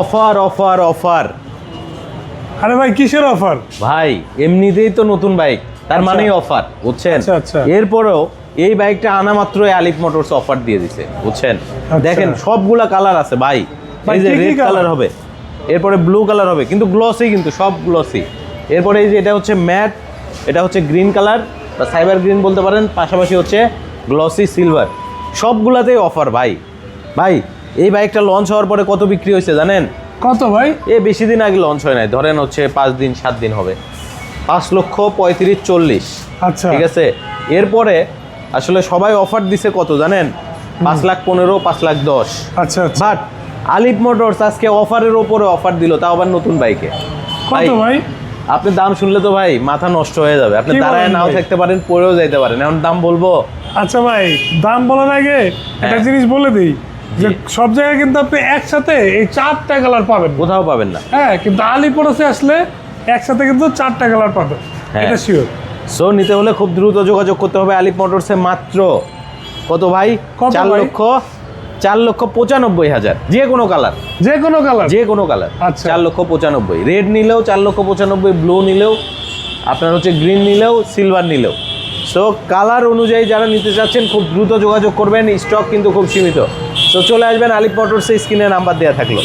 Offer offer offer. আরে ভাই কিসের অফার? ভাই এমনিতেই তো নতুন বাইক। তার মানেই অফার বুঝছেন? আচ্ছা, আচ্ছা। এরপরেও এই বাইকটা আনা মাত্রই আলিফ মোটরস অফার দিয়ে দিছে বুঝছেন? আচ্ছা। দেখেন সবগুলা কালার আছে ভাই। এই যে রেড কালার? হবে এরপরে ব্লু কালার হবে কিন্তু গ্লসি কিন্তু সব গ্লসি এরপরে এই যে এটা হচ্ছে ম্যাট এটা হচ্ছে গ্রিন কালার বা সাইবার গ্রিন বলতে পারেন পাশাপাশি হচ্ছে গ্লসি সিলভার সবগুলাতেই অফার ভাই। ভাই এই বাইকটা লঞ্চ হওয়ার পরে কত বিক্রি হয়েছে জানেন? কত ভাই? এ বেশি দিন আগে লঞ্চ হয় নাই ধরেন হচ্ছে পাঁচ দিন সাত দিন হবে। পাঁচ লক্ষ পঁয়ত্রিশ চল্লিশ। আচ্ছা। ঠিক আছে? এরপরে আসলে সবাই অফার দিছে কত জানেন? পাঁচ লাখ পনেরো পাঁচ লাখ দশ। আচ্ছা বাট আলিফ মোটরস আজকে অফারের ওপরে অফার দিল তাও আবার নতুন বাইকে। কত ভাই আপনি দাম শুনলে তো ভাই মাথা নষ্ট হয়ে যাবে। আপনি দাঁড়ায় নাও থাকতে পারেন পড়েও যাইতে পারেন। এখন দাম বলব? আচ্ছা ভাই দাম বলার আগে একটা হ্যাঁ। জিনিস বলে দিই। যে সব জায়গায় কিন্তু আপনি একসাথে এই চারটা কালার পাবেন। কোথাও পাবেন না। হ্যাঁ কিন্তু আলিপুরসে আসলে একসাথে কিন্তু চারটা কালার পাবেন। হ্যাঁ। এটা শিওর সো নিতে হলে খুব দ্রুত যোগাযোগ করতে হবে আলিফ মোটরসে মাত্র। কত ভাই? চার লক্ষ চার লক্ষ পঁচানব্বই হাজার। যে কোনো কালার। যে কোনো কালার? যে কোনো কালার। আচ্ছা। চার লক্ষ পঁচানব্বই। রেড নিলেও চার লক্ষ পঁচানব্বই ব্লু নিলেও আপনার হচ্ছে গ্রিন নিলেও সিলভার নিলেও। সো কালার অনুযায়ী যারা নিতে চাচ্ছেন খুব দ্রুত যোগাযোগ করবেন। স্টক কিন্তু খুব সীমিত। সো চলে আসবেন আলিপ মোটরসে স্ক্রিনে নাম্বার দেওয়া থাকল।